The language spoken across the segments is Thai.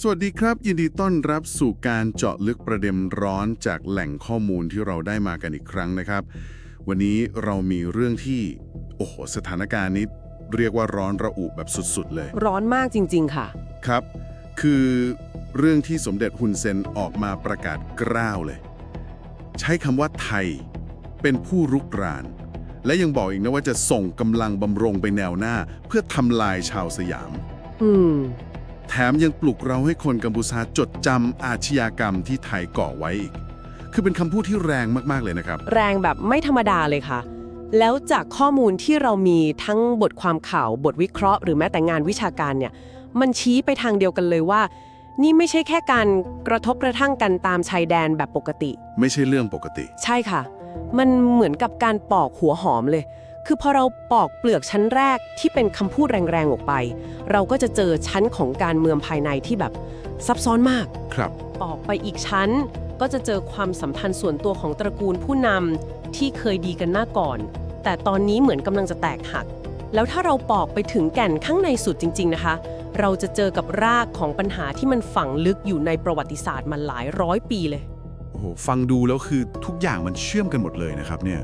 สวัสดีครับ ยินดีต้อนรับสู่การเจาะลึกประเด็นร้อนจากแหล่งข้อมูลที่เราได้มากันอีกครั้งนะครับ วันนี้เรามีเรื่องที่ โอ้โห สถานการณ์นี้เรียกว่าร้อนระอุแบบสุดๆเลย ร้อนมากจริง ๆ ค่ะ ครับ คือเรื่องที่สมเด็จฮุนเซนออกมาประกาศกล้าวเลย ใช้คำว่าไทย เป็นผู้รุกราน และยังบอกอีกนะว่าจะส่งกำลังบำรงไปแนวหน้า เพื่อทำลายชาวสยาม อืม แถมยังปลุกเราให้คนกัมพูชาจดจำอาชญากรรมที่ไทยก่อไว้อีก คือเป็นคำพูดที่แรงมากๆเลยนะครับ แรงแบบไม่ธรรมดาเลยค่ะ แล้วจากข้อมูลที่เรามีทั้งบทความข่าว บทวิเคราะห์ หรือแม้แต่งานวิชาการเนี่ย มันชี้ไปทางเดียวกันเลยว่า นี่ไม่ใช่แค่การกระทบกระทั่งกันตามชายแดนแบบปกติ ไม่ใช่เรื่องปกติ ใช่ค่ะ มันเหมือนกับการปอกหัวหอมเลย คือพอเราปอกเปลือกชั้นแรกที่เป็นคำพูดแรงๆออกไป เราก็จะเจอชั้นของการเมืองภายในที่แบบซับซ้อนมาก ครับ ปอกไปอีกชั้น ก็จะเจอความสัมพันธ์ส่วนตัวของตระกูลผู้นำที่เคยดีกันมาก่อน แต่ตอนนี้เหมือนกำลังจะแตกหัก แล้วถ้าเราปอกไปถึงแก่นข้างในสุดจริง ๆนะคะ เราจะเจอกับรากของปัญหาที่มันฝังลึกอยู่ในประวัติศาสตร์มาหลายร้อยปีเลย โอ้โห ฟังดูแล้วคือทุกอย่างมันเชื่อมกันหมดเลยนะครับเนี่ย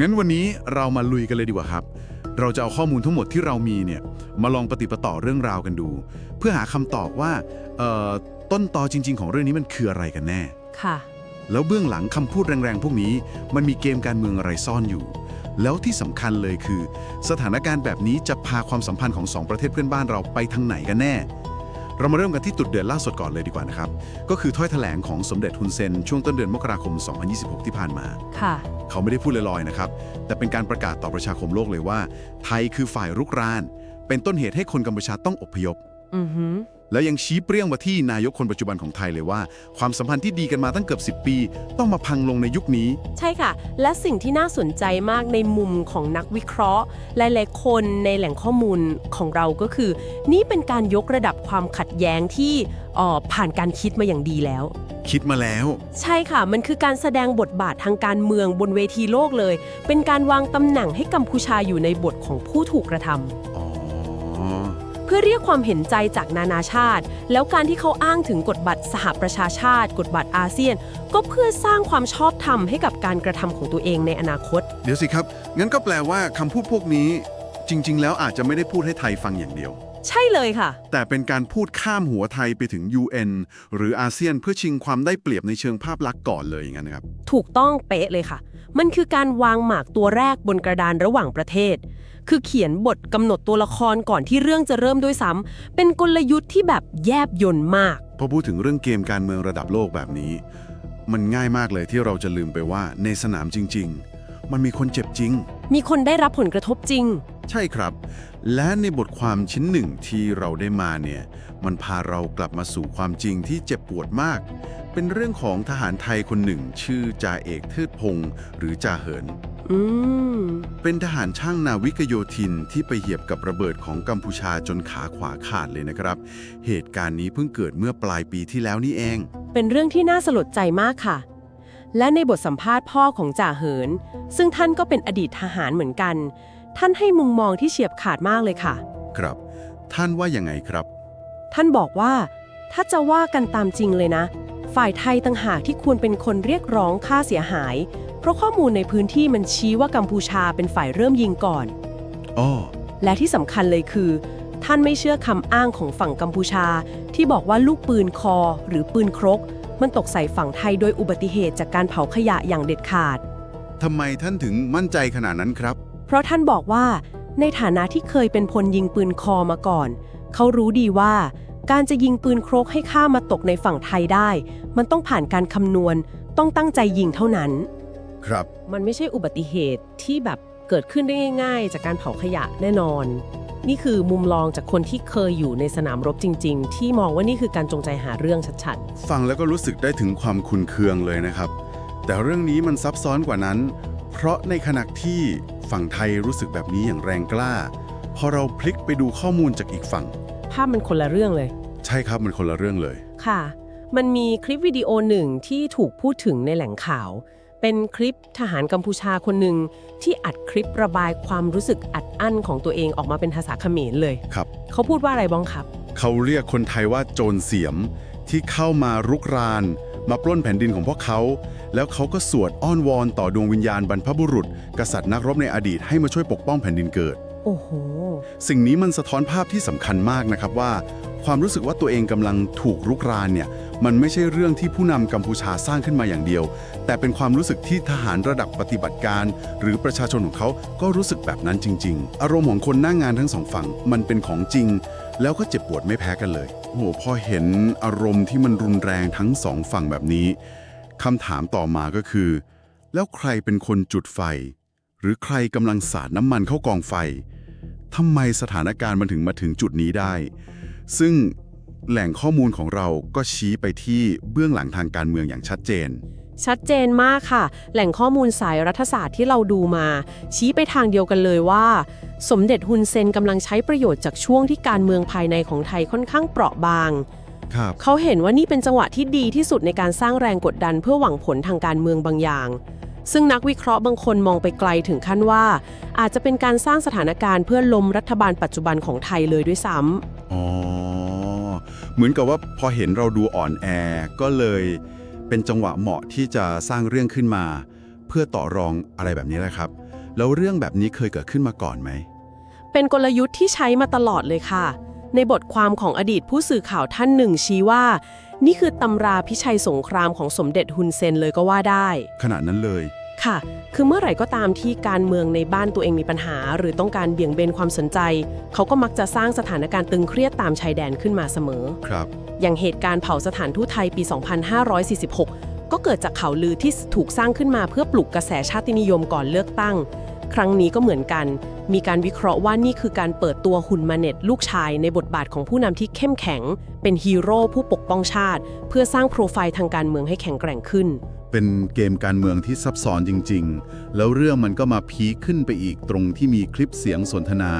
งั้นวันนี้เรามาลุยกันเลยดีกว่าครับ เราจะเอาข้อมูลทั้งหมดที่เรามีเนี่ยมาลองปฏิปต่อเรื่องราวกันดู เพื่อหาคำตอบว่าเอ่อต้นตอจริง ๆ ของเรื่องนี้มันคืออะไรกันแน่ ค่ะ แล้วเบื้องหลังคำพูดแรงๆ พวกนี้ มันมีเกมการเมืองอะไรซ่อนอยู่ แล้วที่สำคัญเลยคือ สถานการณ์แบบนี้จะพาความสัมพันธ์ของสองประเทศเพื่อนบ้านเราไปทางไหนกันแน่ เรามาเริ่มกันที่จุดเดือนล่าสุดก่อนเลยดีกว่านะครับ ก็คือถ้อยแถลงของสมเด็จฮุนเซนช่วงต้นเดือนมกราคม 2026 ที่ผ่านมา ค่ะ เขาไม่ได้พูดลอยๆนะครับ แต่เป็นการประกาศต่อประชาคมโลกเลยว่า ไทยคือฝ่ายรุกราน เป็นต้นเหตุให้คนกัมพูชาต้องอพยพ อือหือ แล้วยังชี้เปรี้ยงมาที่นายกคนปัจจุบันของไทยเลยว่า ความสัมพันธ์ที่ดีกันมาตั้งเกือบ 10 ปี ต้องมาพังลงในยุคนี้ ใช่ค่ะ และสิ่งที่น่าสนใจมากในมุมของนักวิเคราะห์ หลายๆคนในแหล่งข้อมูลของเราก็คือ นี่เป็นการยกระดับความขัดแย้งที่เอ่อผ่านการคิดมาอย่างดีแล้ว คิดมาแล้ว ใช่ค่ะ มันคือการแสดงบทบาททางการเมืองบนเวทีโลกเลย เป็นการวางตำแหน่งให้กัมพูชาอยู่ในบทของผู้ถูกกระทำอ๋อ เพื่อเรียกความเห็นใจจากนานาชาติ แล้วการที่เขาอ้างถึงกฎบัตรสหประชาชาติ กฎบัตรอาเซียน ก็เพื่อสร้างความชอบธรรมให้กับการกระทำของตัวเองในอนาคต เดี๋ยวสิครับ งั้นก็แปลว่าคำพูดพวกนี้ จริง ๆ แล้วอาจจะไม่ได้พูดให้ไทยฟังอย่างเดียว ใช่เลยค่ะ แต่เป็นการพูดข้ามหัวไทยไปถึง UN หรืออาเซียนเพื่อชิงความได้เปรียบในเชิงภาพลักษณ์ก่อนเลยอย่างนั้นนะครับ ถูกต้องเป๊ะเลยค่ะ มันคือการวางหมากตัวแรกบนกระดานระหว่างประเทศ คือเขียนบทกำหนดตัวละครก่อนที่เรื่องจะเริ่มด้วยซ้ำเป็นกลยุทธ์ที่แบบแยบยนต์มาก พอพูดถึงเรื่องเกมการเมืองระดับโลกแบบนี้ มันง่ายมากเลยที่เราจะลืมไปว่าในสนามจริง ๆ มันมีคนเจ็บจริง มีคนได้รับผลกระทบจริง ใช่ครับ และในบทความชิ้นหนึ่งที่เราได้มาเนี่ย มันพาเรากลับมาสู่ความจริงที่เจ็บปวดมาก เป็นเรื่องของทหารไทยคนหนึ่ง ชื่อจ่าเอกเทิดพงศ์หรือจ่าเหิน อืม เป็นทหารช่างนาวิกโยธินที่ไปเหยียบกับระเบิดของกัมพูชาจนขาขวาขาดเลยนะครับ เหตุการณ์นี้เพิ่งเกิดเมื่อปลายปีที่แล้วนี่เอง เป็นเรื่องที่น่าสลดใจมากค่ะ และในบทสัมภาษณ์พ่อของจ่าเหิน ซึ่งท่านก็เป็นอดีตทหารเหมือนกัน ท่านให้มุมมองที่เฉียบขาดมากเลยค่ะ ครับ ท่านว่ายังไงครับ ท่านบอกว่า ถ้าจะว่ากันตามจริงเลยนะ ฝ่ายไทยต่างหากที่ควรเป็นคนเรียกร้องค่าเสียหาย เพราะข้อมูลในพื้นที่มันชี้ว่ากัมพูชาเป็นฝ่ายเริ่มยิงก่อนอ้อและที่สำคัญเลยคือ ท่านไม่เชื่อคำอ้างของฝั่งกัมพูชา ที่บอกว่าลูกปืนคอ หรือปืนครก มันตกใส่ฝั่งไทยโดยอุบัติเหตุจากการเผาขยะอย่างเด็ดขาด ทำไมท่านถึงมั่นใจขนาดนั้นครับ เพราะท่านบอกว่า ในฐานะที่เคยเป็นพลยิงปืนคอมาก่อน เขารู้ดีว่า การจะยิงปืนครกให้ข้ามมาตกในฝั่งไทยได้ มันต้องผ่านการคำนวณ ต้องตั้งใจยิงเท่านั้น ครับ มันไม่ใช่อุบัติเหตุที่แบบเกิดขึ้นได้ง่าย ๆ จากการเผาขยะแน่นอน นี่คือมุมมองจากคนที่เคยอยู่ในสนามรบจริง ๆ ที่มองว่านี่คือการจงใจหาเรื่องชัดฟังแล้วก็รู้สึกได้ถึงความคุนเคืองเลยนะครับ แต่เรื่องนี้มันซับซ้อนกว่านั้น เพราะในขณะที่ฝั่งไทยรู้สึกแบบนี้อย่างแรงกล้า พอเราพลิกไปดูข้อมูลจากอีกฝั่งๆ ภาพมันคนละเรื่องเลย ใช่ครับมันคนละเรื่องเลย ค่ะ มันมีคลิปวิดีโอหนึ่งที่ถูกพูดถึงในแหล่งข่าว เป็นคลิปทหารกัมพูชาคนหนึ่งที่อัดคลิประบายความรู้สึกอัดอั้นของตัวเองออกมาเป็นภาษาเขมรเลย ครับ เขาพูดว่าอะไรบ้างครับ เขาเรียกคนไทยว่าโจรเสียม ที่เข้ามารุกราน มาปล้นแผ่นดินของพวกเขา แล้วเขาก็สวดอ้อนวอนต่อดวงวิญญาณบรรพบุรุษ กษัตริย์นักรบในอดีตให้มาช่วยปกป้องแผ่นดินเกิด โอ้โห สิ่งนี้มันสะท้อนภาพที่สำคัญมากนะครับว่า ความรู้สึกว่าตัวเองกำลังถูกรุกรานเนี่ยมันไม่ใช่เรื่องที่ผู้นำกัมพูชาสร้างขึ้นมาอย่างเดียว แต่เป็นความรู้สึกที่ทหารระดับปฏิบัติการ หรือประชาชนของเขาก็รู้สึกแบบนั้นจริง ๆ อารมณ์ของคนหน้างงานทั้งสองฝั่งมันเป็นของจริง แล้วก็เจ็บปวดไม่แพ้กันเลยโอ้โหพอเห็นอารมณ์ที่มันรุนแรงทั้งสองฝั่งแบบนี้คำถามต่อมาก็คือ แล้วใครเป็นคนจุดไฟ หรือใครกำลังสาดน้ำมันเข้ากองไฟ ทำไมสถานการณ์มันถึงมาถึงจุดนี้ได้ ซึ่งแหล่งข้อมูลของเราก็ชี้ไปที่เบื้องหลังทางการเมืองอย่างชัดเจน ชัดเจนมากค่ะ แหล่งข้อมูลสายรัฐศาสตร์ที่เราดูมา ชี้ไปทางเดียวกันเลยว่า สมเด็จฮุนเซนกำลังใช้ประโยชน์จากช่วงที่การเมืองภายในของไทยค่อนข้างเปราะบางครับเขาเห็นว่านี่เป็นจังหวะที่ดีที่สุดในการสร้างแรงกดดันเพื่อหวังผลทางการเมืองบางอย่าง ซึ่งนักวิเคราะห์บางคนมองไปไกลถึงขั้นว่า อาจจะเป็นการสร้างสถานการณ์เพื่อล้มรัฐบาลปัจจุบันของไทยเลยด้วยซ้ำอ๋อ เหมือนกับว่าพอเห็นเราดูอ่อนแอ ก็เลยเป็นจังหวะเหมาะที่จะสร้างเรื่องขึ้นมา เพื่อต่อรองอะไรแบบนี้แหละครับ แล้วเรื่องแบบนี้เคยเกิดขึ้นมาก่อนไหม เป็นกลยุทธ์ที่ใช้มาตลอดเลยค่ะ ในบทความของอดีตผู้สื่อข่าวท่านหนึ่งชี้ว่า นี่คือตำราพิชัยสงครามของสมเด็จฮุนเซนเลยก็ว่าได้ ขนาดนั้นเลย ค่ะ คือเมื่อไหร่ก็ตามที่การเมืองในบ้านตัวเองมีปัญหา หรือต้องการเบี่ยงเบนความสนใจ เขาก็มักจะสร้างสถานการณ์ตึงเครียดตามชายแดนขึ้นมาเสมอ ครับ อย่างเหตุการณ์เผาสถานทูตไทยปี 2546 ก็เกิดจากข่าวลือที่ถูกสร้างขึ้นมาเพื่อปลุกกระแสชาตินิยมก่อนเลือกตั้ง ครั้งนี้ก็เหมือนกัน มีการวิเคราะห์ว่านี่คือการเปิดตัวหุ่นมาเน็ตลูกชายในบทบาทของผู้นำที่เข้มแข็ง เป็นฮีโร่ผู้ปกป้องชาติ เพื่อสร้างโปรไฟล์ทางการเมืองให้แข็งแกร่งขึ้น เป็นเกมการเมืองที่ซับซ้อนจริง ๆ แล้วเรื่องมันก็มาพีคขึ้นไปอีกตรงที่มีคลิปเสียงสนทนา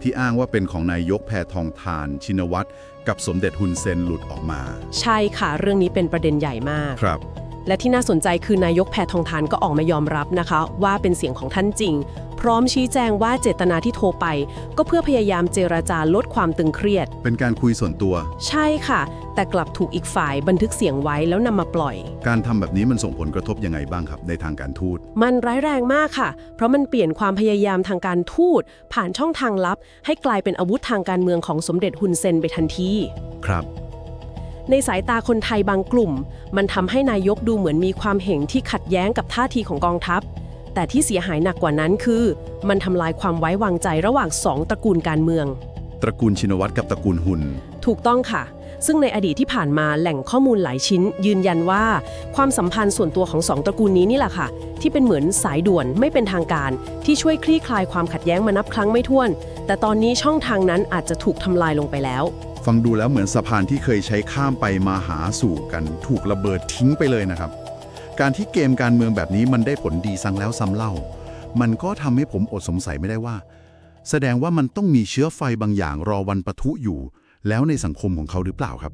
ที่อ้างว่าเป็นของนายกแพทองทาน ชินวัตรกับสมเด็จฮุนเซนหลุดออกมา ใช่ค่ะ เรื่องนี้เป็นประเด็นใหญ่มาก ครับ และที่น่าสนใจคือนายกแพทองทานก็ออกมายอมรับนะคะ ว่าเป็นเสียงของท่านจริง พร้อมชี้แจงว่าเจตนาที่โทรไป ก็เพื่อพยายามเจราจาลดความตึงเครียด เป็นการคุยส่วนตัว ใช่ค่ะ แต่กลับถูกอีกฝ่ายบันทึกเสียงไว้แล้วนำมาปล่อย การทำแบบนี้มันส่งผลกระทบยังไงบ้างครับ ในทางการทูต มันร้ายแรงมากค่ะ เพราะมันเปลี่ยนความพยายามทางการทูต ผ่านช่องทางลับ ให้กลายเป็นอาวุธทางการเมืองของสมเด็จฮุนเซนไปทันทีครับ ในสายตาคนไทยบางกลุ่ม มันทำให้นายกดูเหมือนมีความเห็นที่ขัดแย้งกับท่าทีของกองทัพ แต่ที่เสียหายหนักกว่านั้นคือ มันทำลายความไว้วางใจระหว่างสองตระกูลการเมือง ตระกูลชินวัตรกับตระกูลหุน ถูกต้องค่ะ ซึ่งในอดีตที่ผ่านมาแหล่งข้อมูลหลายชิ้น ยืนยันว่า ความสัมพันธ์ส่วนตัวของสองตระกูลนี้นี่แหละค่ะ ที่เป็นเหมือนสายด่วนไม่เป็นทางการ ที่ช่วยคลี่คลายความขัดแย้งมานับครั้งไม่ถ้วน แต่ตอนนี้ช่องทางนั้นอาจจะถูกทำลายลงไปแล้ว ฟังดูแล้วเหมือนสะพานที่เคยใช้ข้ามไปมาหาสู่กัน ถูกระเบิดทิ้งไปเลยนะครับ การที่เกมการเมืองแบบนี้มันได้ผลดีซ้ำแล้วซ้ำเล่า มันก็ทำให้ผมอดสงสัยไม่ได้ว่า แสดงว่ามันต้องมีเชื้อไฟบางอย่างรอวันปะทุอยู่ แล้วในสังคมของเขาหรือเปล่าครับ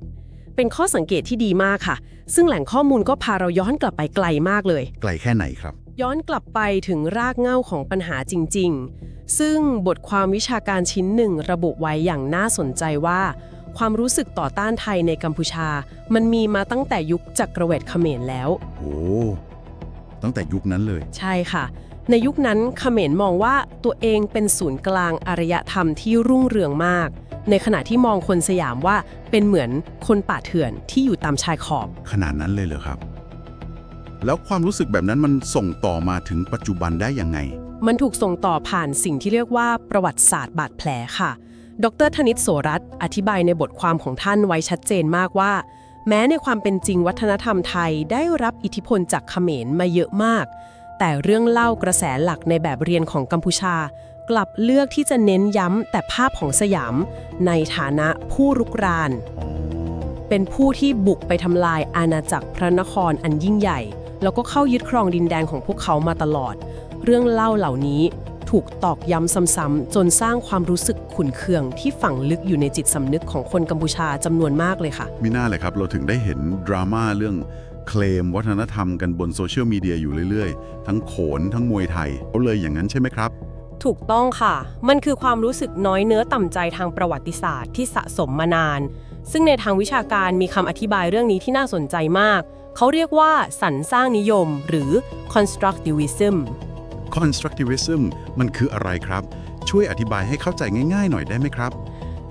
เป็นข้อสังเกตที่ดีมากค่ะ ซึ่งแหล่งข้อมูลก็พาเราย้อนกลับไปไกลมากเลย ไกลแค่ไหนครับย้อนกลับไปถึงรากเหง้าของปัญหาจริง ๆ ซึ่งบทความวิชาการชิ้นหนึ่งระบุไว้อย่างน่าสนใจว่า ความรู้สึกต่อต้านไทยในกัมพูชา มันมีมาตั้งแต่ยุคจักรวรรดิเขมรแล้ว โอ้ตั้งแต่ยุคนั้นเลย ใช่ค่ะ ในยุคนั้นเขมรมองว่าตัวเองเป็นศูนย์กลางอารยธรรมที่รุ่งเรืองมาก ในขณะที่มองคนสยามว่าเป็นเหมือนคนป่าเถื่อนที่อยู่ตามชายขอบ ขนาดนั้นเลยเหรอครับ แล้วความรู้สึกแบบนั้นมันส่งต่อมาถึงปัจจุบันได้ยังไง มันถูกส่งต่อผ่านสิ่งที่เรียกว่าประวัติศาสตร์บาดแผลค่ะ ดรธนิตโสรัตน์อธิบายในบทความของท่านไว้ชัดเจนมากว่า แม้ในความเป็นจริงวัฒนธรรมไทยได้รับอิทธิพลจากเขมรมาเยอะมาก แต่เรื่องเล่ากระแสหลักในแบบเรียนของกัมพูชา กลับเลือกที่จะเน้นย้ำแต่ภาพของสยาม ในฐานะผู้รุกราน เป็นผู้ที่บุกไปทำลายอาณาจักรพระนครอันยิ่งใหญ่ แล้วก็เข้ายึดครองดินแดนของพวกเขามาตลอด เรื่องเล่าเหล่านี้ ถูกตอกย้ำซ้ำๆจนสร้างความรู้สึกขุ่นเคืองที่ฝังลึกอยู่ในจิตสำนึกของคนกัมพูชาจำนวนมากเลยค่ะมิน่าเลยครับ เราถึงได้เห็นดราม่าเรื่องเคลมวัฒนธรรมกันบนโซเชียลมีเดียอยู่เรื่อยๆ ทั้งโขนทั้งมวยไทยเขาเลยอย่างนั้นใช่ไหมครับ ถูกต้องค่ะ มันคือความรู้สึกน้อยเนื้อต่ำใจทางประวัติศาสตร์ที่สะสมมานาน ซึ่งในทางวิชาการมีคำอธิบายเรื่องนี้ที่น่าสนใจมาก เขาเรียกว่าสรรสร้างนิยม หรือ constructivism constructivism มันคืออะไรครับ ช่วยอธิบายให้เข้าใจง่าย ๆ หน่อยได้ไหมครับ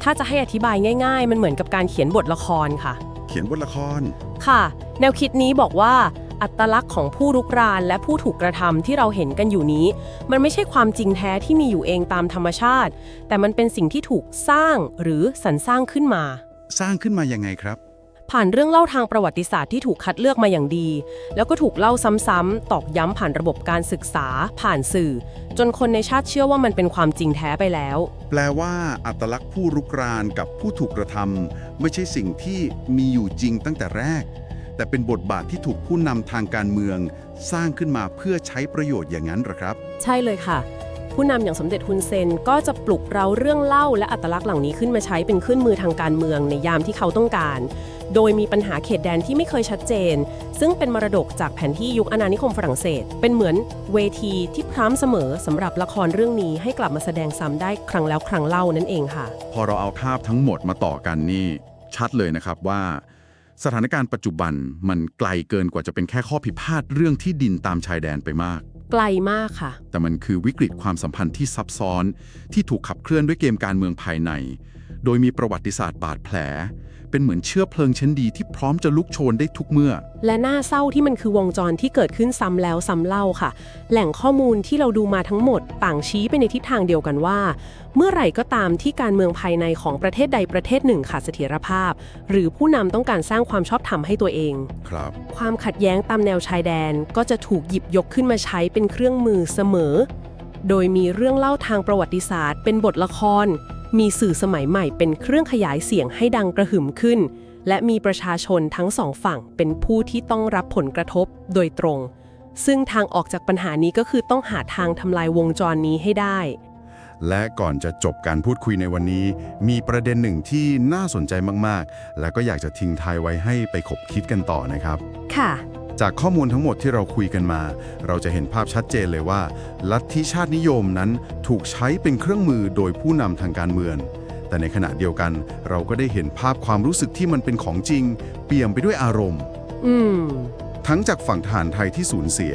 ถ้าจะให้อธิบายง่าย ๆ มันเหมือนกับการเขียนบทละครค่ะ เขียนบทละคร ค่ะ แนวคิดนี้บอกว่าอัตลักษณ์ของผู้รุกรานและผู้ถูกกระทำที่เราเห็นกันอยู่นี้ มันไม่ใช่ความจริงแท้ที่มีอยู่เองตามธรรมชาติ แต่มันเป็นสิ่งที่ถูกสร้างหรือสรรสร้างขึ้นมา สร้างขึ้นมายังไงครับ ผ่านเรื่องเล่าทางประวัติศาสตร์ที่ถูกคัดเลือกมาอย่างดี แล้วก็ถูกเล่าซ้ำๆตอกย้ำผ่านระบบการศึกษา ผ่านสื่อ จนคนในชาติเชื่อว่ามันเป็นความจริงแท้ไปแล้ว แปลว่าอัตลักษณ์ผู้รุกรานกับผู้ถูกกระทำไม่ใช่สิ่งที่มีอยู่จริงตั้งแต่แรก แต่เป็นบทบาทที่ถูกผู้นำทางการเมือง สร้างขึ้นมาเพื่อใช้ประโยชน์อย่างนั้นเหรอครับ ใช่เลยค่ะผู้นำอย่างสมเด็จฮุนเซนก็จะปลุกเราเรื่องเล่าและอัตลักษณ์เหล่านี้ขึ้นมาใช้เป็นเครื่องมือทางการเมืองในยามที่เขาต้องการ โดยมีปัญหาเขตแดนที่ไม่เคยชัดเจน ซึ่งเป็นมรดกจากแผนที่ยุคอาณานิคมฝรั่งเศส เป็นเหมือนเวทีที่พร้อมเสมอสำหรับละครเรื่องนี้ให้กลับมาแสดงซ้ำได้ครั้งแล้วครั้งเล่านั่นเองค่ะ พอเราเอาภาพทั้งหมดมาต่อกันนี่ ชัดเลยนะครับว่า สถานการณ์ปัจจุบันมันไกลเกินกว่าจะเป็นแค่ข้อผิดพลาดเรื่องที่ดินตามชายแดนไปมาก ไกลมากค่ะ แต่มันคือวิกฤตความสัมพันธ์ที่ซับซ้อน ที่ถูกขับเคลื่อนด้วยเกมการเมืองภายใน โดยมีประวัติศาสตร์บาดแผล เป็นเหมือนเชื้อเพลิงชั้นดีที่พร้อมจะลุกโชนได้ทุกเมื่อ และน่าเศร้าที่มันคือวงจรที่เกิดขึ้นซ้ำแล้วซ้ำเล่าค่ะ แหล่งข้อมูลที่เราดูมาทั้งหมด ต่างชี้ไปในทิศทางเดียวกันว่า เมื่อไหร่ก็ตามที่การเมืองภายในของประเทศใดประเทศหนึ่งขาดเสถียรภาพ หรือผู้นำต้องการสร้างความชอบธรรมให้ตัวเอง ครับ ความขัดแย้งตามแนวชายแดนก็จะถูกหยิบยกขึ้นมาใช้เป็นเครื่องมือเสมอ โดยมีเรื่องเล่าทางประวัติศาสตร์ เป็นบทละคร มีสื่อสมัยใหม่เป็นเครื่องขยายเสียงให้ดังกระหึ่มขึ้น และมีประชาชนทั้งสองฝั่งเป็นผู้ที่ต้องรับผลกระทบโดยตรง ซึ่งทางออกจากปัญหานี้ก็คือต้องหาทางทำลายวงจรนี้ให้ได้ และก่อนจะจบการพูดคุยในวันนี้ มีประเด็นหนึ่งที่น่าสนใจมากๆ และก็อยากจะทิ้งท้ายไว้ให้ไปขบคิดกันต่อนะครับ ค่ะ จากข้อมูลทั้งหมดที่เราคุยกันมา เราจะเห็นภาพชัดเจนเลยว่า ลัทธิชาตินิยมนั้น ถูกใช้เป็นเครื่องมือโดยผู้นำทางการเมือง แต่ในขณะเดียวกันเราก็ได้เห็นภาพความรู้สึกที่มันเป็นของจริง เปี่ยมไปด้วยอารมณ์ อืม ทั้งจากฝั่งฐานไทยที่สูญเสีย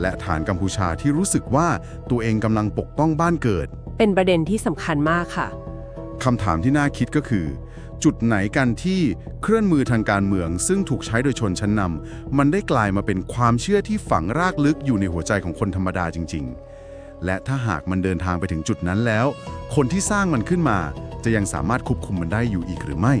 และฐานกัมพูชาที่รู้สึกว่าตัวเองกำลังปกป้องบ้านเกิด เป็นประเด็นที่สำคัญมากค่ะ คำถามที่น่าคิดก็คือ จุดไหนกันที่เคลื่อนมือทางการเมือง ซึ่งถูกใช้โดยชนชั้นนำมันได้กลายมาเป็นความเชื่อที่ฝังรากลึกอยู่ในหัวใจของคนธรรมดาจริง ๆ และถ้าหากมันเดินทางไปถึงจุดนั้นแล้ว คนที่สร้างมันขึ้นมาจะยังสามารถควบคุมมันได้อยู่อีกหรือไม่